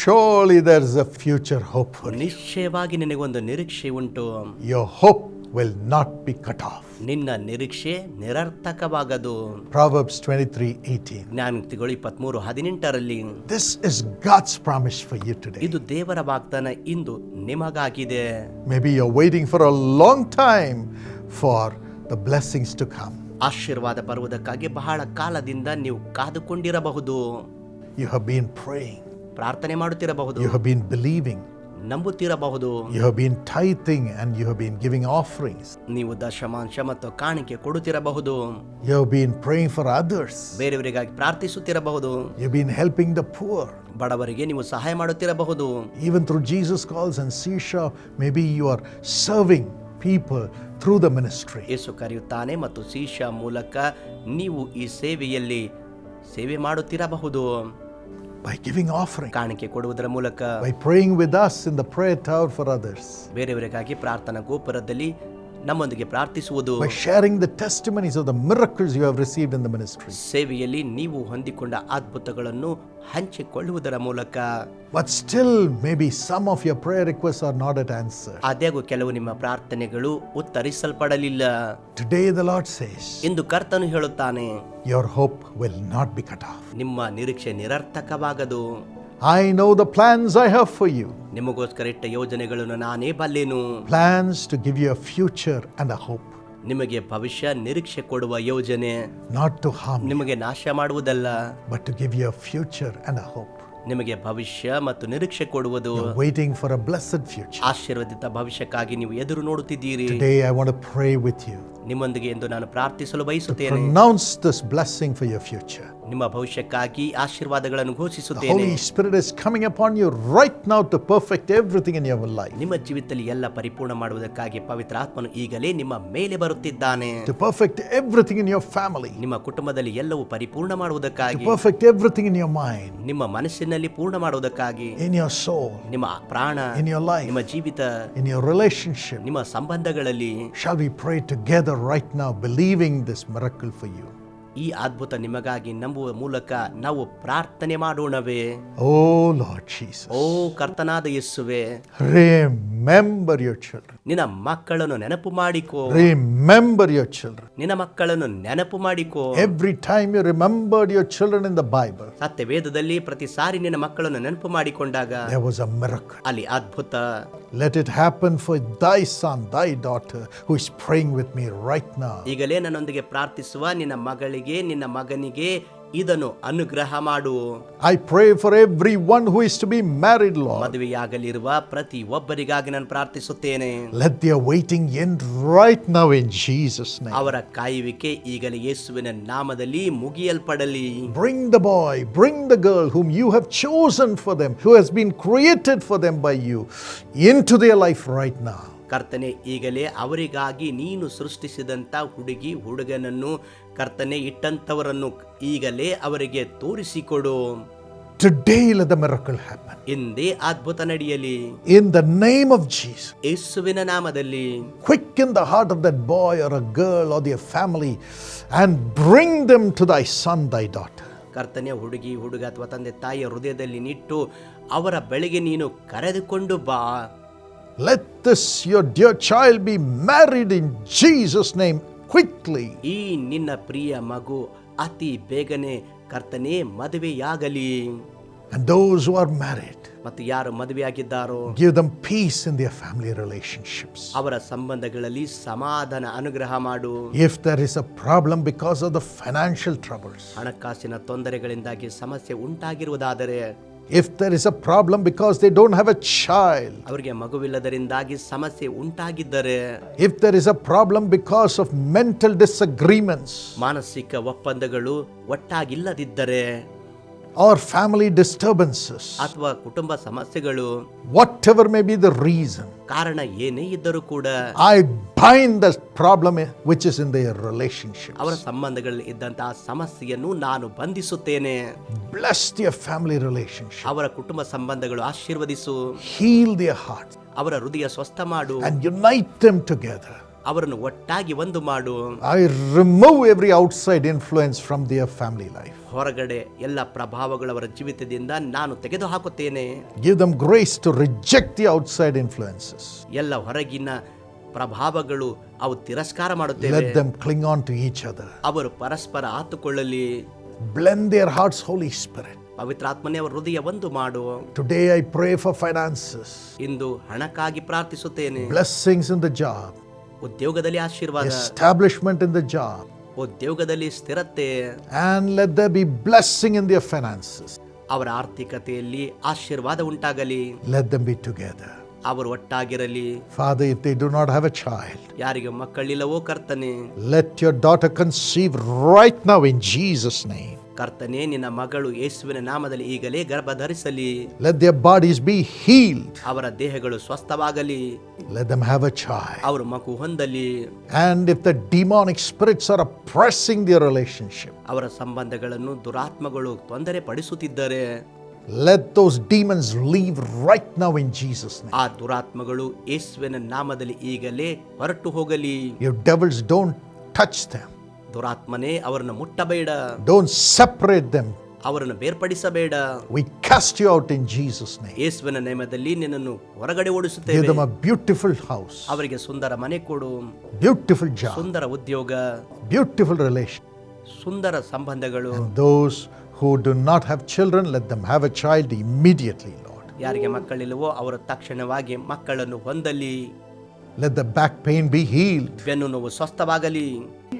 Surely there's a future hope for you. ನಿಶ್ಚಯವಾಗಿ ನಿನಗೊಂದು ನಿರೀಕ್ಷೆ ಉಂಟು Your hope will not be cut off. ನಿನ್ನ ನಿರೀಕ್ಷೆ ನಿರರ್ಥಕವಾಗದು Proverbs 23 18. ಜ್ಞಾನತಿಗಳು ಇಪ್ಪತ್ಮೂರು ಹದಿನೆಂಟರಲ್ಲಿ This is God's promise for you today. ಇದು ದೇವರ ವಾಗ್ದಾನ ಇಂದು ನಿಮಗಾಗಿದೆ Maybe you're waiting for a long time for the blessings to come. ಆಶೀರ್ವಾದ ಬರುವುದಕ್ಕಾಗಿ ಬಹಳ ಕಾಲದಿಂದ ನೀವು ಕಾದುಕೊಂಡಿರಬಹುದು You have been praying, ಪ್ರಾರ್ಥನೆ ಮಾಡುತ್ತಿರಬಹುದು. You have been believing ನಂಬುತ್ತಿರಬಹುದು. You have been tithing and you have been giving offerings ನೀವು ದಶಮಾಂಶ ಮತ್ತು ಕಾಣಿಕೆ ಕೊಡುತ್ತಿರಬಹುದು. You have been praying for others ಬೇರೆಯವರಿಗಾಗಿ ಪ್ರಾರ್ಥಿಸುತ್ತಿರಬಹುದು. You have been helping the poor ಬಡವರಿಗೆ ನೀವು ಸಹಾಯ ಮಾಡುತ್ತಿರಬಹುದು. Even through Jesus Calls and SEESHA may be you are serving people through the ministry ಯೇಸು ಕರೆಯುತ್ತಾನೆ ಮತ್ತು ಸೀಶಾ ಮೂಲಕ ನೀವು ಈ ಸೇವೆಯಲ್ಲಿ ಸೇವೆ ಮಾಡುತ್ತಿರಬಹುದು. By giving offering, ಕಾಣಿಕೆ ಕೊಡುವುದರ ಮೂಲಕ by praying with us in the prayer tower for others, ಬೇರೆಯವರಿಗಾಗಿ ಪ್ರಾರ್ಥನಾ ಗೋಪುರದಲ್ಲಿ ನಮ್ಮೊಂದಿಗೆ ಪ್ರಾರ್ಥಿಸುವುದು sharing the testimonies of the miracles you have received in the ministry ಸೇವೆಯಲ್ಲಿ ನೀವು ಹೊಂದಿಕೊಂಡ ಅದ್ಭುತಗಳನ್ನು ಹಂಚಿಕೊಳ್ಳುವುದರ ಮೂಲಕ. But still may be some of your prayer request are not at answer ಅದೇಗೂ ಕೆಲವು ನಿಮ್ಮ ಪ್ರಾರ್ಥನೆಗಳು ಉತ್ತರಿಸಲ್ಪಡಲಿಲ್ಲ. ಟುಡೇ ದ ಲಾರ್ಡ್ ಸೇಸ್ ಎಂದು ಕರ್ತನು ಹೇಳುತ್ತಾನೆ your hope will not be cut off ನಿಮ್ಮ ನಿರೀಕ್ಷೆ ನಿರರ್ಥಕವಾಗದು. I know the plans I have for you ನಿಮಗೋಸ್ಕರ ಇಟ್ಟ ಯೋಜನೆಗಳನ್ನು ನಾನೇ ಬಲ್ಲೆನು plans to give you a future and a hope, ನಿಮಗೆ ಭವಿಷ್ಯ ನಿರೀಕ್ಷೆ ಕೊಡುವ ಯೋಜನೆ not to harm you, ನಿಮಗೆ ನಾಶ ಮಾಡುವುದಲ್ಲ but to give you a future and a hope. ನಿಮಗೆ ಭವಿಷ್ಯ ಮತ್ತು ನಿರೀಕ್ಷೆ ಕೊಡುವುದು You're waiting for a blessed future. ಆಶೀರ್ವದಿತ ಭವಿಷ್ಯಕ್ಕಾಗಿ ನೀವು ಎದುರು ನೋಡುತ್ತಿದ್ದೀರಿ Today, I want to pray with you. ನಿಮ್ಮೊಂದಿಗೆ ಎಂದು ನಾನು ಪ್ರಾರ್ಥಿಸಲು ಬಯಸುತ್ತೇನೆ Pronounce this blessing for your future. ನಿಮ್ಮ ಭವಿಷ್ಯಕ್ಕಾಗಿ ಆಶೀರ್ವಾದಗಳನ್ನು The ಘೋಷಿಸುತ್ತೇನೆ Holy Spirit is coming upon you right now to perfect everything in your life, ನಿಮ್ಮ ಜೀವಿತದಲ್ಲಿ ಎಲ್ಲ ಪರಿಪೂರ್ಣ ಮಾಡುವುದಕ್ಕಾಗಿ ಪವಿತ್ರ ಆತ್ಮನು ಈಗಲೇ ನಿಮ್ಮ ಮೇಲೆ ಬರುತ್ತಿದ್ದಾನೆ to perfect everything in your family, ನಿಮ್ಮ ಕುಟುಂಬದಲ್ಲಿ ಎಲ್ಲವೂ ಪರಿಪೂರ್ಣ ಮಾಡುವುದಕ್ಕಾಗಿ perfect everything in your mind, ನಿಮ್ಮ ಮನಸ್ಸಿನಲ್ಲಿ ಪೂರ್ಣ ಮಾಡುವುದಕ್ಕಾಗಿ in your soul, ನಿಮ್ಮ ಪ್ರಾಣ in your life, ನಿಮ್ಮ ಜೀವಿತ in your relationship. ನಿಮ್ಮ ಸಂಬಂಧಗಳಲ್ಲಿ Shall we pray together right now, believing this miracle for you? ಈ ಅದ್ಭುತ ನಿಮಗಾಗಿ ನಂಬುವ ಮೂಲಕ ನಾವು ಪ್ರಾರ್ಥನೆ ಮಾಡೋಣವೇ. ಓ ಲಾರ್ಡ್ ಜೀಸಸ್. ಓ ಕರ್ತನಾದ ಯೇಸುವೆ. ರಿಮೆಂಬರ್ ಯುವರ್ ಚಿಲ್ಡ್ರನ್ ನಿನ್ನ ಮಕ್ಕಳನ್ನು ನೆನಪು ಮಾಡಿಕೋ. ರಿಮೆಂಬರ್ ಯುವರ್ ಚಿಲ್ಡ್ರನ್ ನಿನ್ನ ಮಕ್ಕಳನ್ನು ನೆನಪು ಮಾಡಿಕೋ. Every time you remembered your children in the Bible ಸತ್ಯ ವೇದದಲ್ಲಿ ಪ್ರತಿ ಸಾರಿ ನಿನ್ನ ಮಕ್ಕಳನ್ನು ನೆನಪು ಮಾಡಿಕೊಂಡಾಗ ದೇರ್ ವಾಸ್ ಅ ಮಿರಕಲ್ ಅಲ್ಲಿ ಅದ್ಭುತ. Let it happen for thy son thy daughter who is praying with me right now ಈಗಲೇ ನನ್ನೊಂದಿಗೆ ಪ್ರಾರ್ಥಿಸುವ ನಿನ್ನ ಮಗಳಿಗೆ ಮಗಳಿಗೆ ನಿನ್ನ ಮಗನಿಗೆ ಇದನ್ನು ಅನುಗ್ರಹ ಮಾಡು. I pray for every one who is to be married Lord ಮದುವೆಯಾಗಲಿರುವ ಪ್ರತಿ ಒಬ್ಬರಿಗಾಗಿ ನಾನು ಪ್ರಾರ್ಥಿಸುತ್ತೇನೆ. Let they are waiting in Jesus ಅವರ ಕಾಯುವಿಕೆ ಈಗಲೇ ಯೇಸುವಿನ ನಾಮದಲ್ಲಿ ಮುಗಿಯಲ್ಪಡಲಿ. Bring the boy bring the girl whom you have chosen for them who has been created for them by you in to they life right now ಕರ್ತನೆ ಈಗಲೇ ಅವರಿಗಾಗಿ ನೀನು ಸೃಷ್ಟಿಸಿದಂಥ ಹುಡುಗಿ ಹುಡುಗನನ್ನು ಕರ್ತನೆ ಇಟ್ಟಂಥವರನ್ನು ಈಗಲೇ ಅವರಿಗೆ ತೋರಿಸಿಕೊಡು Today, let the miracle happen. ಎಂದೇ ಅದ್ಭುತ ನಡೆಯಲಿ In the name of Jesus. ಯೇಸುವಿನ ನಾಮದಲ್ಲಿ Quicken the heart of that boy or a girl or their family and bring them to thy son, thy daughter. ಕರ್ತನೆ ಹುಡುಗಿ ಹುಡುಗ ಅಥವಾ ತಂದೆ ತಾಯಿಯ ಹೃದಯದಲ್ಲಿ ನಿಟ್ಟು ಅವರ ಬೆಳೆಗೆ ನೀನು ಕರೆದುಕೊಂಡು ಬಾ Let this your dear child be married in Jesus' name quickly. ಈ ನಿನ್ನ ಪ್ರಿಯ ಮಗು ಅತಿ ಬೇಗನೆ ಕರ್ತನೆ ಮದುವೆಯಾಗಲಿ And those who are married, ಮತ್ತು ಯಾರು ಮದುವೆಯಾಗಿದ್ದಾರೋ give them peace in their family relationships. ಅವರ ಸಂಬಂಧಗಳಲ್ಲಿ ಸಮಾಧಾನ ಅನುಗ್ರಹ ಮಾಡು If there is a problem because of the financial troubles, ಹಣಕಾಸಿನ ತೊಂದರೆಗಳಿಂದಾಗಿ ಸಮಸ್ಯೆ ಉಂಟಾಗಿರುವುದಾದರೆ if there is a problem because they don't have a child, ಅವರಿಗೆ ಮಗುವಿಲ್ಲದರಿಂದಾಗಿ ಸಮಸ್ಯೆ ಉಂಟಾಗಿದ್ದರೆ if there is a problem because of mental disagreements ಮಾನಸಿಕ ಒಪ್ಪಂದಗಳು ಒಟ್ಟಾಗಿಲ್ಲದಿದ್ದರೆ or family disturbances, ಅಥವಾ ಕುಟುಂಬ ಸಮಸ್ಯೆಗಳು whatever may be the reason, ಕಾರಣ ಏನೇ ಇದ್ದರೂ ಕೂಡ I bind the problem which is in their relationships. ಅವರ ಸಂಬಂಧಗಳಲ್ಲಿ ಇದ್ದಂತಹ ಸಮಸ್ಯೆಯನ್ನು ನಾನು ಬಂಧಿಸುತ್ತೇನೆ Bless their family relationships. ಅವರ ಕುಟುಂಬ ಸಂಬಂಧಗಳು ಆಶೀರ್ವದಿಸು Heal their hearts ಅವರ ಹೃದಯ ಸ್ವಸ್ಥ ಮಾಡು and unite them together. ಅವರನ್ನು ಒಟ್ಟಾಗಿ ಒಂದು ಮಾಡು. I remove every outside influence from their family life ಹೊರಗಡೆ ಎಲ್ಲ ಪ್ರಭಾವಗಳು ಅವರ ಜೀವಿತದಿಂದ ನಾನು ತೆಗೆದುಹಾಕುತ್ತೇನೆ. Give them grace to reject the outside influences. ಎಲ್ಲ ಹೊರಗಿನ ಪ್ರಭಾವಗಳು ಅವು ತಿರಸ್ಕಾರ ಮಾಡುತ್ತೇವೆ. Let them cling on to each other. ಅವರು ಪರಸ್ಪರ ಆತುಕೊಳ್ಳಲಿ. Blend their hearts holy spirit ಪವಿತ್ರಾತ್ಮನೇ ಅವರ ಹೃದಯ ಒಂದು ಮಾಡು. Today I pray for finances ಇಂದು ಹಣಕ್ಕಾಗಿ ಪ್ರಾರ್ಥಿಸುತ್ತೇನೆ. ಬ್ಲೆಸ್ಸಿಂಗ್ಸ್ ಇನ್ the job, ಉದ್ಯೋಗದಲ್ಲಿ ಆಶೀರ್ವಾದ establishment in the job, ಉದ್ಯೋಗದಲ್ಲಿ ಸ್ಥಿರತೆ and let there be blessing in their finances. ಅವರ ಆರ್ಥಿಕತೆಯಲ್ಲಿ ಆಶೀರ್ವಾದ ಉಂಟಾಗಲಿ Let them be together. ಅವರು ಒಟ್ಟಾಗಿರಲಿ Father, if they do not have a child, ಯಾರಿಗೆ ಮಕ್ಕಳಿಲ್ಲವೋ ಕರ್ತನೆ let your daughter conceive right now in Jesus' name. ಕರ್ತನೆ ನಿನ್ನ ಮಗಳು ಯೇಸುವಿನ ನಾಮದಲ್ಲಿ ಈಗಲೇ ಗರ್ಭ ಧರಿಸಲಿ bodies be healed. ಅವರ ದೇಹಗಳು ಸ್ವಸ್ಥವಾಗಲಿ Let them have a child. ಅವರು ಮಗು ಹೊಂದಲಿ And if the demonic spirits are oppressing their relationship, ಅವರ ಸಂಬಂಧಗಳನ್ನು ದುರಾತ್ಮಗಳು ತೊಂದರೆ ಪಡಿಸುತ್ತಿದ್ದರೆ let those demons leave right now in Jesus' name. ಆ ದುರಾತ್ಮಗಳು ಯೇಸುವಿನ ನಾಮದಲ್ಲಿ ಈಗಲೇ ಹೊರಟು ಹೋಗಲಿ you devils don't touch them, ದುರಾತ್ಮನೇ ಅವರನ್ನು ಮುಟ್ಟಬೇಡ. Don't separate them. ಅವರನ್ನು ಬೇರ್ಪಡಿಸಬೇಡ. We cast you out in Jesus name ಯೇಸುವಿನ ನೇಮದಲ್ಲಿ ನಿನ್ನನ್ನು ಹೊರಗಡೆ ಓಡಿಸುತ್ತೇವೆ. Give them a beautiful house ಅವರಿಗೆ ಸುಂದರ ಮನೆ ಕೊಡು. ಬ್ಯೂಟಿಫುಲ್ ಜಾಬ್ ಸುಂದರ ಉದ್ಯೋಗ. ಬ್ಯೂಟಿಫುಲ್ ರಿಲೇಷನ್ ಸುಂದರ ಸಂಬಂಧಗಳು. Those who do not have children, let them have a child immediately, Lord. ಯಾರಿಗೆ ಮಕ್ಕಳಿಲ್ಲವೋ ಅವರು ತಕ್ಷಣವಾಗಿ ಮಕ್ಕಳನ್ನು ಹೊಂದಲಿ. Let the back pain be healed. ಬೆನ್ನು ನೋವು ಸ್ವಸ್ಥವಾಗಲಿ.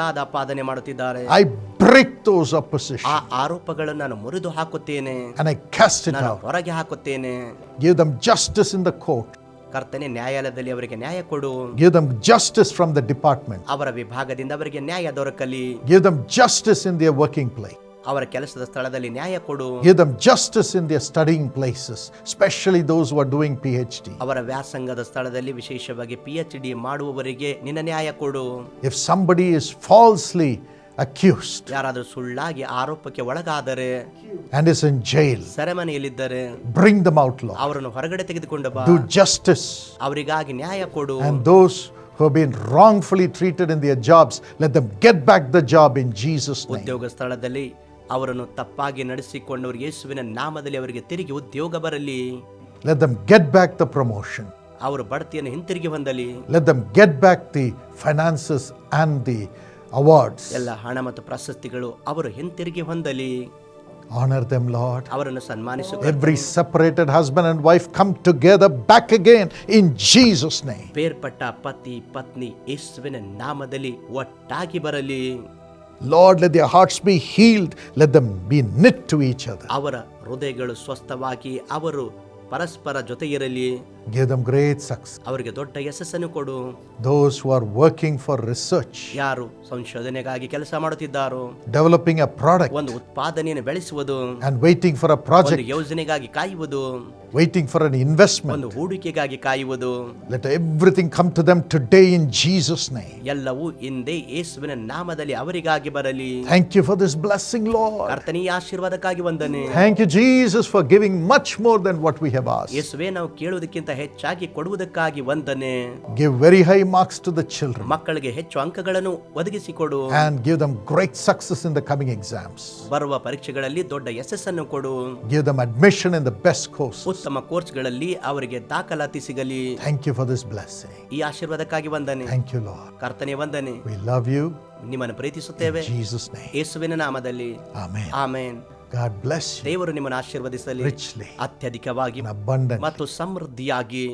ಅಪಾದನೆ ಮಾಡುತ್ತಿದ್ದಾರೆ I break those opposition ಆ ಆರೋಪಗಳನ್ನು ನಾನು ಮುರಿದು ಹಾಕುತ್ತೇನೆ and I cast it ನಾನು out. ಹೊರಗೆ ಹಾಕುತ್ತೇನೆ Give them justice in the court. ಕರ್ತನೆ ನ್ಯಾಯಾಲಯದಲ್ಲಿ ಅವರಿಗೆ ನ್ಯಾಯ ಕೊಡು Give them justice from the department. ಅವರ ವಿಭಾಗದಿಂದ ಅವರಿಗೆ ನ್ಯಾಯ ದೊರಕಲಿ Give them justice in their working place. ಅವರ ಕೆಲಸದ ಸ್ಥಳದಲ್ಲಿ ನ್ಯಾಯ ಕೊಡು Give them justice in their studying places, especially those who are doing PhD. ಅವರ ವ್ಯಾಸಂಗದ ಸ್ಥಳದಲ್ಲಿ ವಿಶೇಷವಾಗಿ ಪಿ ಎಚ್ ಡಿ ಮಾಡುವವರಿಗೆ ನಿನ್ನ ನ್ಯಾಯ ಕೊಡು If somebody is falsely accused ಯಾರಾದರೂ ಸುಳ್ಳಾಗಿ ಆರೋಪಕ್ಕೆ ಒಳಗಾದರೆ and is in jail, ಸೆರೆಮನೆಯಲ್ಲಿದ್ದರೆ bring them out, Lord. ಅವರನ್ನು ಹೊರಗಡೆ ತೆಗೆದುಕೊಂಡು ಬಾ Do justice. ಅವರಿಗಾಗಿ ನ್ಯಾಯ ಕೊಡು And those who have been wrongfully treated in their jobs, let them get back the job in Jesus' name. ಉದ್ಯೋಗ ಸ್ಥಳದಲ್ಲಿ ಅವರನ್ನು ತಪ್ಪಾಗಿ ನಡೆಸಿಕೊಂಡವರು ಯೇಸುವಿನ ನಾಮದಲ್ಲಿ ಅವರಿಗೆ ತಿರುಗಿ ಉದ್ಯೋಗ ಬರಲಿ Let them get back the promotion. ಅವರು ಬಡ್ತಿಯನ್ನು ಹಿಂತಿರುಗಿ ಹೊಂದಲಿ Let them get back the finances and the awards. ಎಲ್ಲ ಹಣ ಮತ್ತು ಪ್ರಶಸ್ತಿಗಳು ಅವರು ಹಿಂತಿರುಗಿ ಹೊಂದಲಿ Honor them, Lord. ಅವರನ್ನು ಸನ್ಮಾನಿಸು Every separated husband and wife come together back again in Jesus' name. ಬೇರ್ಪಟ್ಟ ಪತಿ ಪತ್ನಿ ಯೇಸುವಿನ ನಾಮದಲ್ಲಿ ಒಟ್ಟಾಗಿ ಬರಲಿ Lord, let their hearts be healed let them be knit to each other ಅವರ ಹೃದಯಗಳು ಸ್ವಸ್ಥವಾಗಿ ಅವರು ಪರಸ್ಪರ ಜೊತೆ ಇರಲಿ Give them great success. ಅವರಿಗೆ ದೊಡ್ಡ ಯಶಸ್ಸನ್ನು ಕೊಡು Those who are working for research, ಯಾರು ಸಂಶೋಧನೆಗಾಗಿ ಕೆಲಸ ಮಾಡುತ್ತಿದ್ದಾರೋ developing a product, ಒಂದು ಉತ್ಪಾದನೆಯನ್ನು ಬೆಳೆಸುವುದು and waiting for a ಒಂದು project, ಯೋಜನೆಗಾಗಿ ಕಾಯುವುದು waiting for an investment. ಒಂದು ಹೂಡಿಕೆಗಾಗಿ ಕಾಯುವುದು Let everything come to them today in Jesus' name. ಎಲ್ಲವೂ ಹಿಂದೆ ಯೇಸುವಿನ ನಾಮದಲ್ಲಿ ಅವರಿಗಾಗಿ ಬರಲಿ Thank you for this blessing, Lord. ಕರ್ತನೀಯ ಆಶೀರ್ವಾದಕ್ಕಾಗಿ ವಂದನೆ Thank you, Jesus, for giving much more than what we have asked. ಯೇಸುವೆ ನಾವು ಕೇಳುವುದಕ್ಕಿಂತ ಹೆಚ್ಚಾಗಿ ಕೊಡುವುದಕ್ಕಾಗಿ ವಂದನೆ. Give very high marks to the children ಮಕ್ಕಳಿಗೆ ಹೆಚ್ಚು ಅಂಕಗಳನ್ನು ಒದಗಿಸಿ ಕೊಡು and give them great success in the coming exams ಬರುವ ಪರೀಕ್ಷೆಗಳಲ್ಲಿ ದೊಡ್ಡ ಯಶಸ್ಸನ್ನು ಅನ್ನು ಕೊಡು. Give them admission in the best course ಉತ್ತಮ ಕೋರ್ಸ್ಗಳಲ್ಲಿ ಅವರಿಗೆ ದಾಖಲಾತಿ ಸಿಗಲಿ. Thank you for this bless ಈ ಆಶೀರ್ವಾದಕ್ಕಾಗಿ ವಂದನೆ. ಥ್ಯಾಂಕ್ ಯು ಲಾರ್ಡ್ ಕರ್ತನೇ ವಂದನೆ. ವಿ ಲವ್ ಯು ನಿಮ್ಮನ್ನು ಪ್ರೀತಿಸುತ್ತೇವೆ. ಜೀಸಸ್ ಯೇಸುವಿನ ನಾಮದಲ್ಲಿ. Amen amen. God bless you ದೇವರು ನಿಮ್ಮನ್ನು ಆಶೀರ್ವದಿಸಲಿ. richly. ಅತ್ಯಧಿಕವಾಗಿ. ಮತ್ತು ಸಮೃದ್ಧಿಯಾಗಿ.